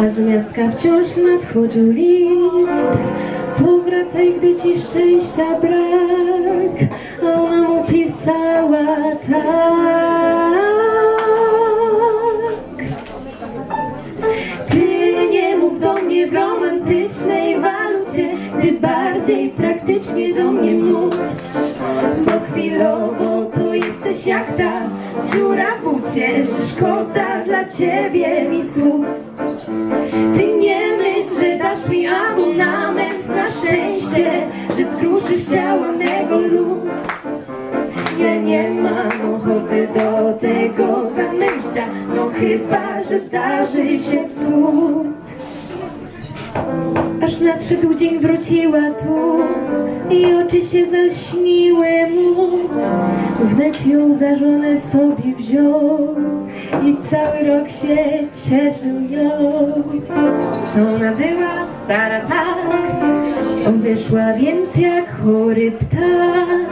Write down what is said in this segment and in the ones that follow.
A z miastka wciąż nadchodził list. Powracaj, gdy ci szczęścia brak. A ona mu pisała tak. Ty nie mów do mnie w romantycznej walucie. Ty bardziej praktycznie do mnie mów. Bo chwilowo to jesteś jak ta dziura w bucie. Że szkoda dla ciebie mi słów Ty nie myśl, że dasz mi abonament na szczęście Że skruszysz ciała mego lub ja nie mam ochoty do tego zamęścia No chyba, że zdarzy się cud. Aż nadszedł dzień wróciła tu I oczy się zaśniły mu. Wnet ją za żonę sobie wziął I cały rok się cieszył ją Co ona była stara tak Odeszła więc jak chory ptak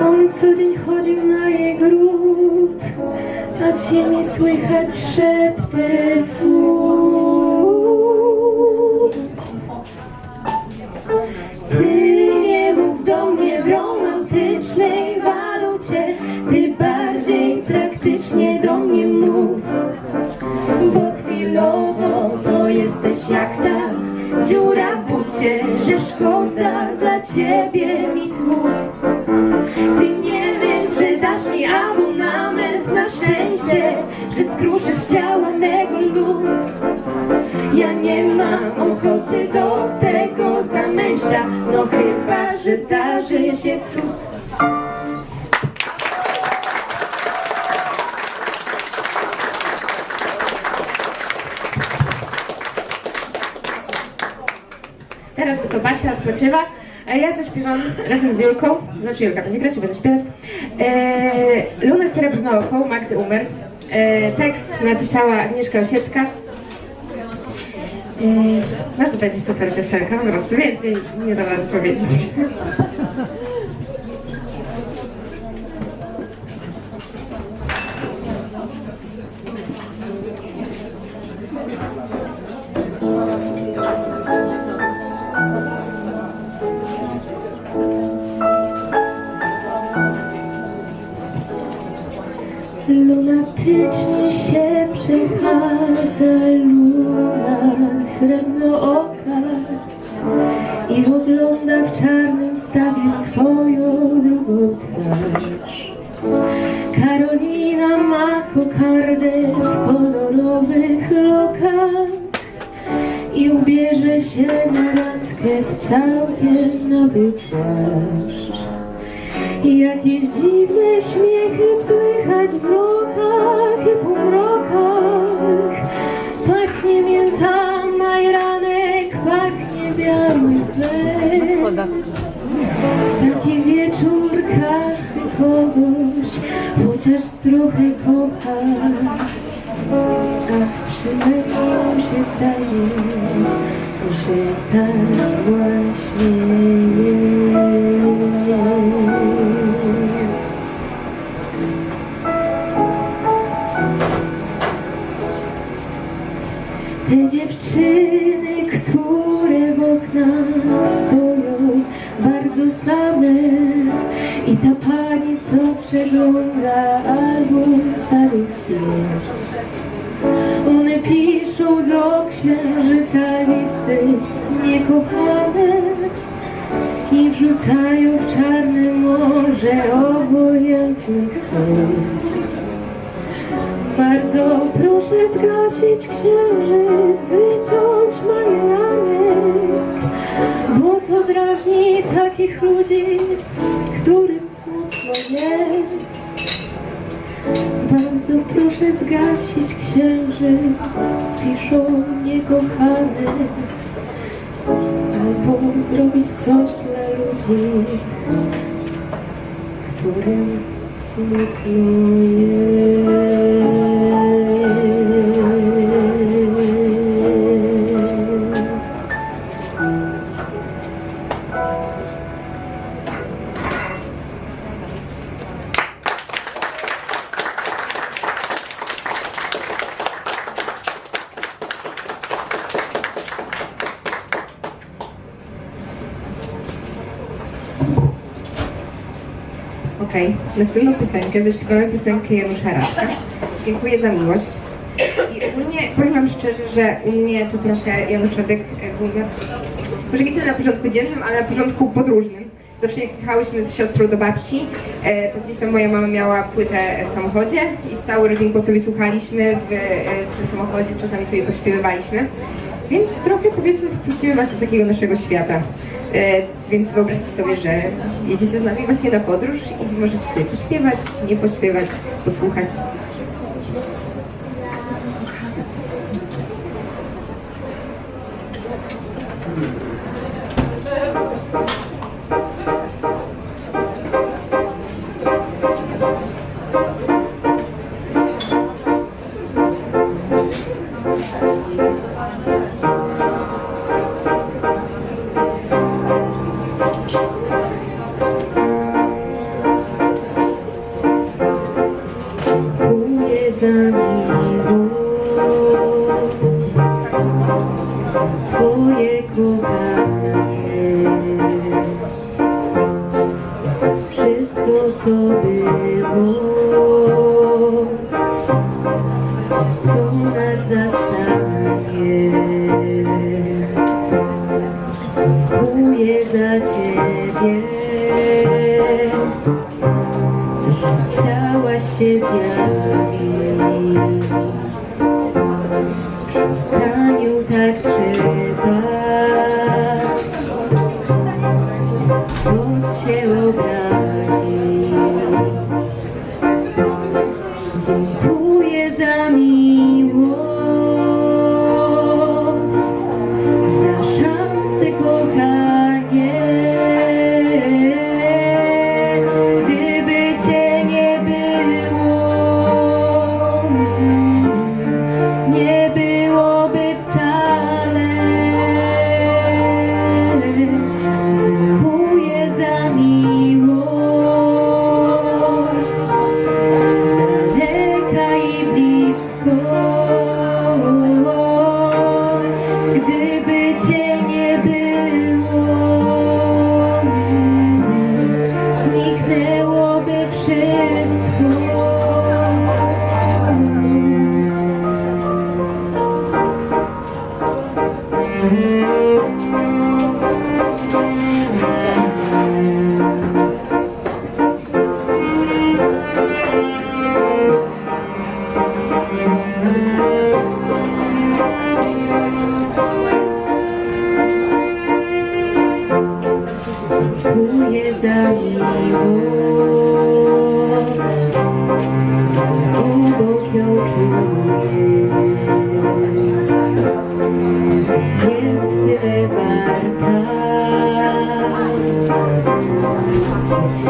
on co dzień chodził na jej grób, a z ziemi słychać szepty słów. Jak ta dziura w bucie, że szkoda dla ciebie mi słów. Ty nie wiesz, że dasz mi abonament na szczęście, że skruszysz ciała mego zaśpiewam razem z Julką, znaczy Julka będzie grać, będę śpiewać. E, Lunę Srebrne Oko, Magdy Umer. E, tekst napisała Agnieszka Osiecka. E, no to będzie super piosenka, po prostu więcej nie da rady powiedzieć. Lunatycznie się przechadza luna srebrnooka taki wieczór każdy kogoś chociaż trochę kocha. A przy mężu się zdaje, że tak właśnie przegląda album starych zdjęć One piszą do księżyca listy niekochane I wrzucają w czarne morze obojętnych serc bardzo proszę zgasić księżyc, wyciąć majeranek, bo to drażni takich ludzi, smutno Bardzo proszę zgasić księżyc, piszą niekochane, albo zrobić coś dla ludzi, którym smutno jest. Okej, następną piosenkę, zaśpiewamy piosenkę Janusza Radka. Dziękuję za miłość. I ogólnie powiem wam szczerze, że u mnie to trochę Janusz Radek e, był na, może nie tyle na porządku dziennym, ale na porządku podróżnym. Zawsze jak jechałyśmy z siostrą do babci, e, to gdzieś tam moja mama miała płytę w samochodzie i z całą rodzinką sobie słuchaliśmy w, e, w tym samochodzie, czasami sobie podśpiewywaliśmy. Więc trochę powiedzmy wpuścimy was do takiego naszego świata. E, więc wyobraźcie sobie, że jedziecie z nami właśnie na podróż i możecie sobie pośpiewać, nie pośpiewać, posłuchać.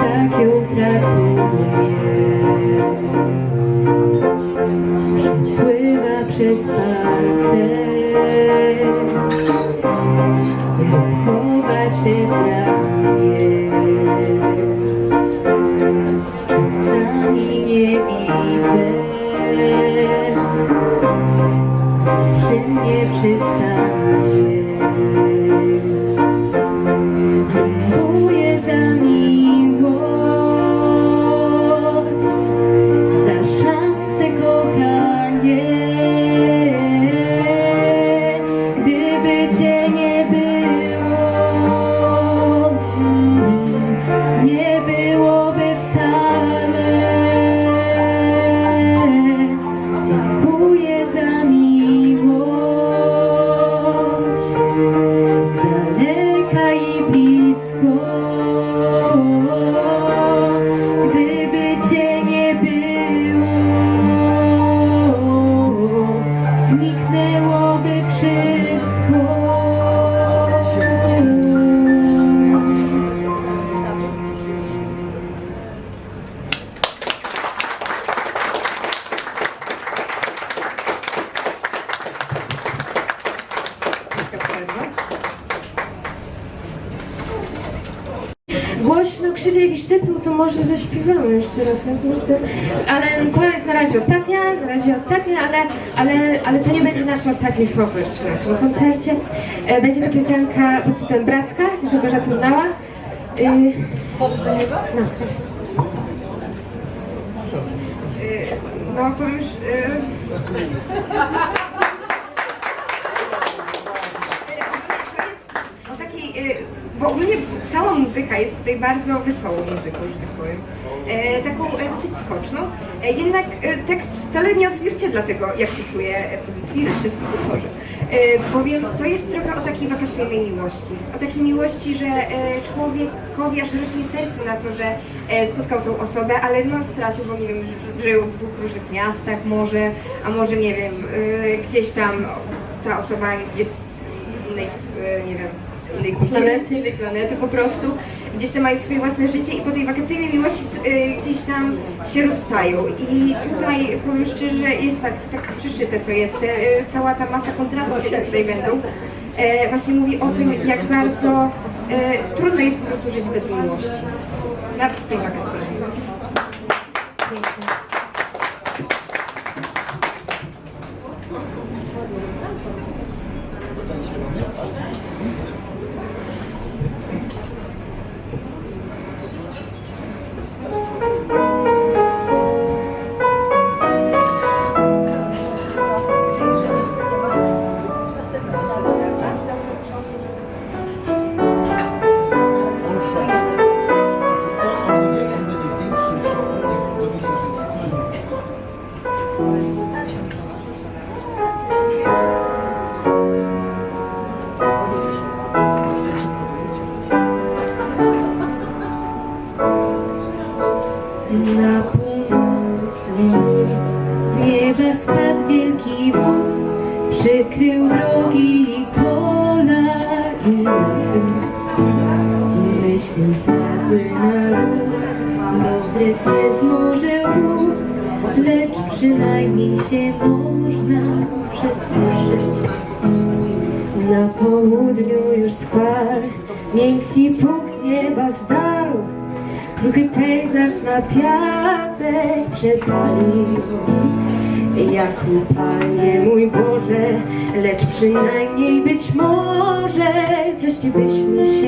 Tak ją traktuję. Przepływa przez palce. chowa się w bramie. Czasami nie widzę, przy mnie przystanie. Ale to jest na razie ostatnia, na razie ostatnia, ale, ale, ale to nie będzie nasze ostatnie słowo na tym koncercie. E, Będzie to piosenka pod tytułem Bracka, Grzegorza Turnała. Y, No. No powiem już... y, O takiej, y, bo ogólnie cała muzyka jest tutaj bardzo wesołą muzyką, że tak powiem. E, taką e, dosyć skoczną. E, jednak tekst wcale nie odzwierciedla tego, jak się czuje e, Liry czy w utworze. E, bowiem to jest trochę o takiej wakacyjnej miłości. O takiej miłości, że człowiekowi aż rośnie serce na to, że spotkał tą osobę, ale no stracił, bo nie wiem, ży- żyją w dwóch różnych miastach może, a może nie wiem, gdzieś tam ta osoba jest z innej, nie wiem, z innej kultury, Planety. innej planety po prostu. Gdzieś tam mają swoje własne życie i po tej wakacyjnej miłości e, gdzieś tam się rozstają. I tutaj powiem szczerze, jest tak, tak przyszyte to jest, e, cała ta masa kontrastów, które tutaj będą. E, właśnie mówi o tym, jak bardzo e, trudno jest po prostu żyć bez miłości. Nawet w tej wakacyjnej. Byśmy się.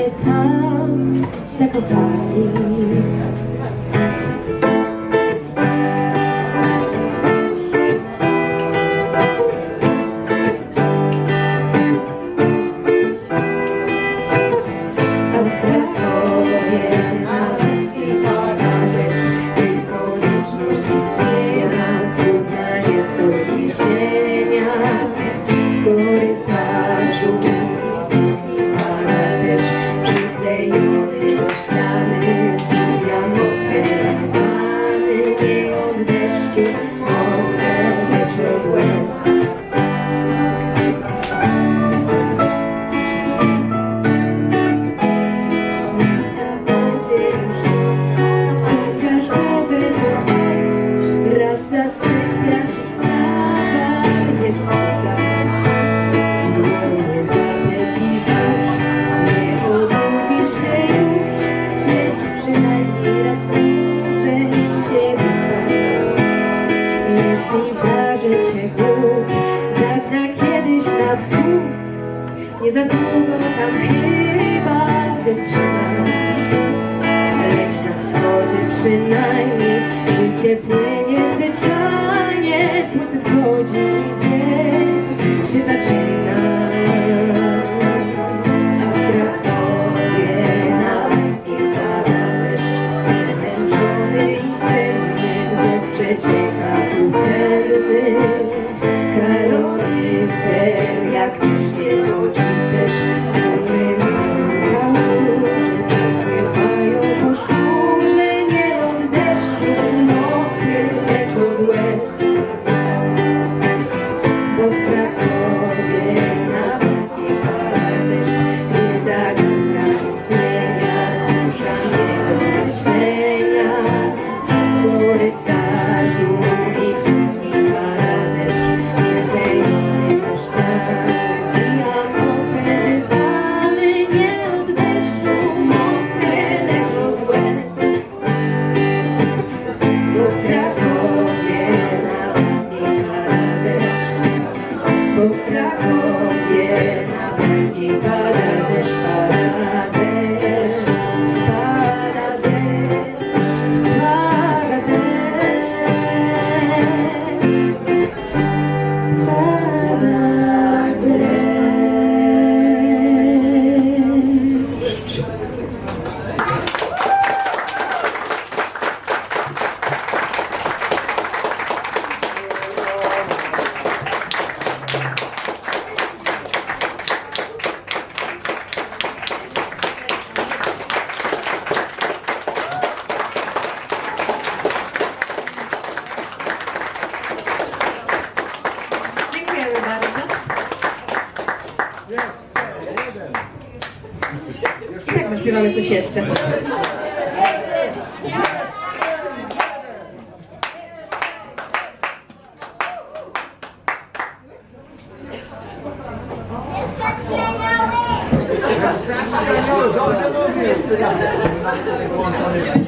です。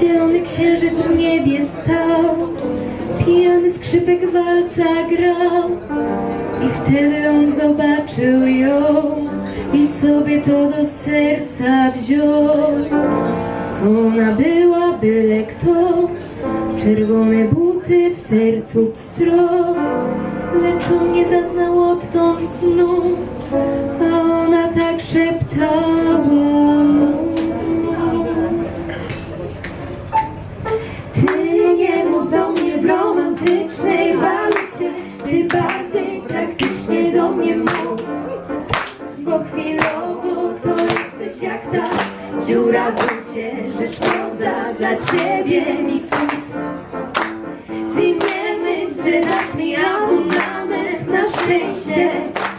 Zielony księżyc w niebie stał, pijany skrzypek walca grał. I wtedy on zobaczył ją i sobie to do serca wziął. Co ona była, byle kto, czerwone buty w sercu pstro. Lecz on nie zaznał odtąd snu, a ona tak szeptała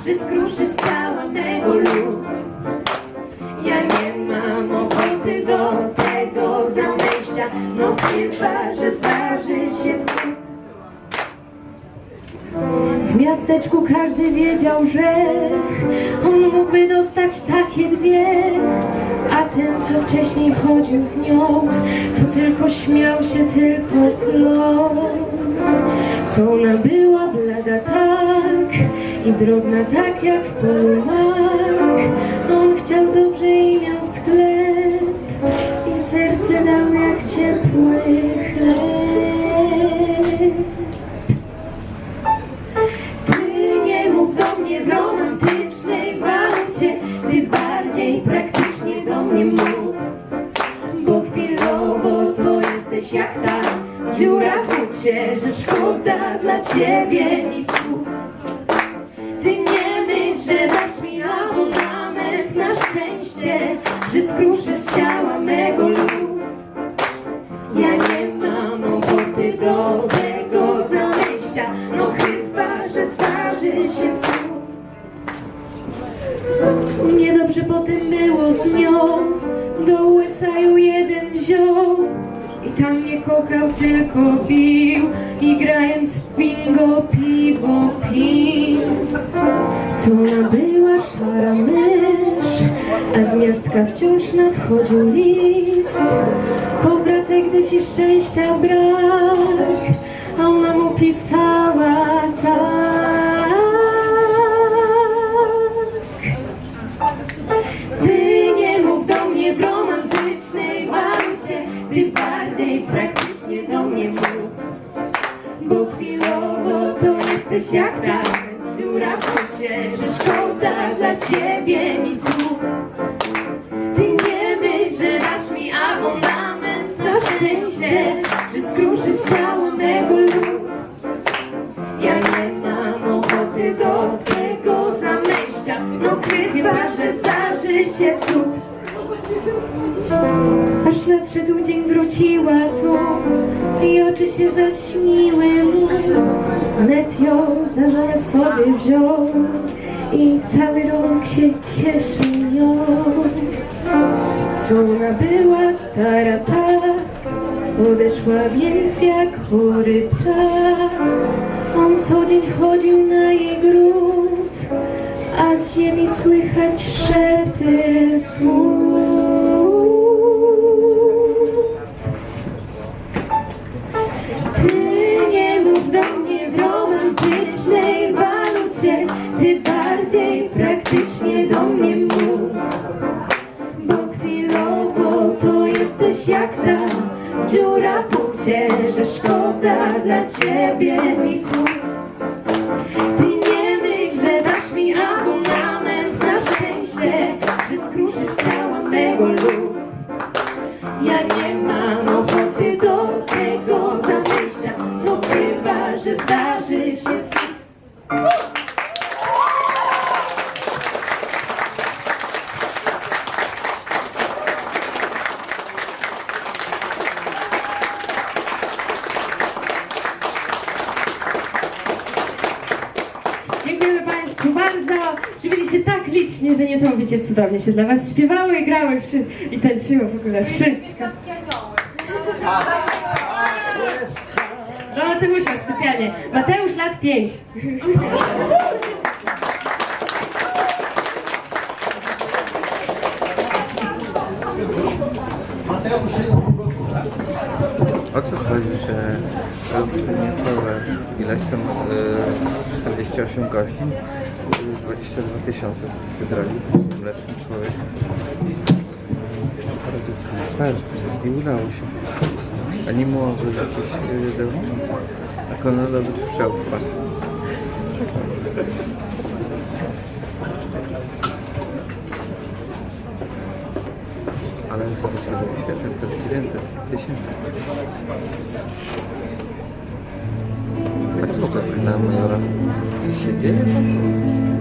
że skruszysz z ciała lód ja nie mam ochoty do tego zamęścia No chyba, że zdarzy się cud. W miasteczku każdy wiedział, że on mógłby dostać takie dwie, a ten, co wcześniej chodził z nią, Ona była blada tak i drobna tak jak w. On chciał dobrze i miał sklep i serce dał jak ciepły chleb. Ty nie mów do mnie w romantycznej walucie Ty bardziej praktycznie do mnie mów Bo chwilowo to jesteś jak ta dziura w bucie Że szkoda dla ciebie mi słów Ty nie myśl, że dasz mi abonament na szczęście Że skruszysz z ciała mego lód Ja nie mam ochoty do tego zamęścia No chyba, że zdarzy się cud. Niedobrze potem było z nią Do łysaju jeden wziął I tam nie kochał, tylko bił I grając w bingo piwo pił Co ona była szara mysz, a z miastka wciąż nadchodził list. Powracaj, gdy ci szczęścia brak, a ona mu pisała tak. Praktycznie do mnie mów. Bo chwilowo to jesteś jak ta w bucie Że szkoda dla ciebie mi słów się zaśniły mu Wnet ją za żonę sobie wziął i cały rok się cieszył nią. Co ona była stara tak Odeszła więc jak chory ptak On co dzień chodził na jej grób, a z ziemi słychać szepty ciebie mi. Niesamowicie cudownie się dla Was śpiewały i grały wszy- i tańczyły w ogóle wszystko. Do Mateusza specjalnie. Mateusz lat 5. O co chodzi, że niecałe ileś tam y, 48 godzin, 22 tysiące wygrali mleczny człowiek. I udało się. A nie jakieś y, dełki, a Konrada wytrzał wpadł. Ale to by się było świetne, to jest więcej, tysięcy. Tak spoko na majora. Dzieje?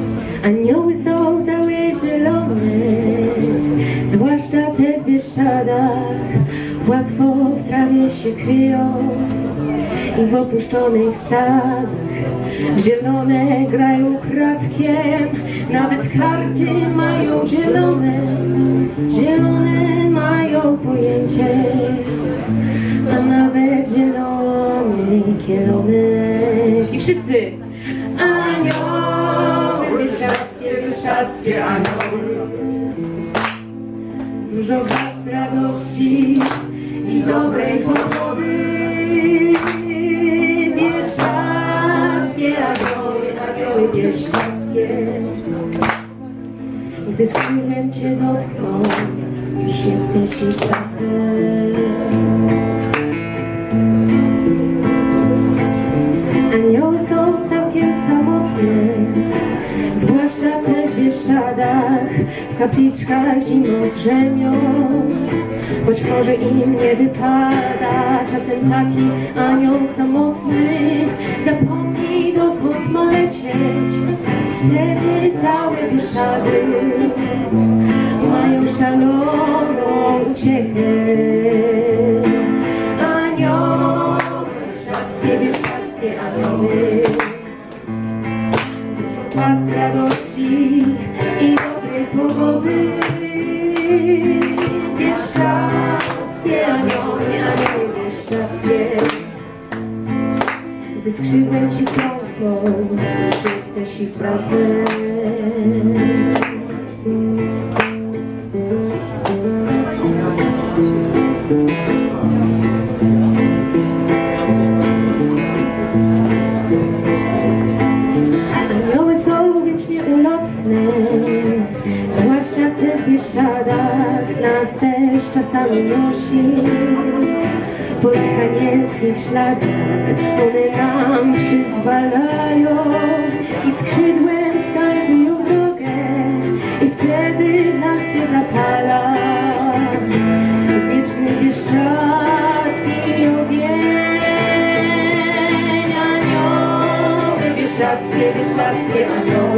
Anioły są całe zielone, zwłaszcza te w Bieszczadach. Łatwo w trawie się kryją i w opuszczonych sadach. Zielone grają kratkiem, nawet karty mają zielone. Zielone mają pojęcie, a nawet zielony kierunek. I wszyscy! Bieszczadzkie anioły. Dużo was radości i dobrej pogody. Bieszczadzkie anioły, anioły bieszczadzkie. Gdy skrzydłem cię dotkną, już jesteś ich Anioły kapliczkach zimą drzemią. Choć może im nie wypada, czasem taki anioł samotny zapomni dokąd ma lecieć. Wtedy całe Bieszczady mają szaloną uciechę. Anioły, bieszczadzkie, bieszczadzkie anioły. Pas radości i dobrej pogody. Bieszczadzkie anioły, anioły bieszczadzkie. Gdy skrzydłem ci klątwą, jesteś ich bratem. Czasami nosi. Po ich anielskich śladach one nam przyzwalają i skrzydłem wskazują drogę i wtedy nas się zapala wieczny bieszczadzki ogień. Anioły, bieszczadzkie, bieszczadzkie anioły.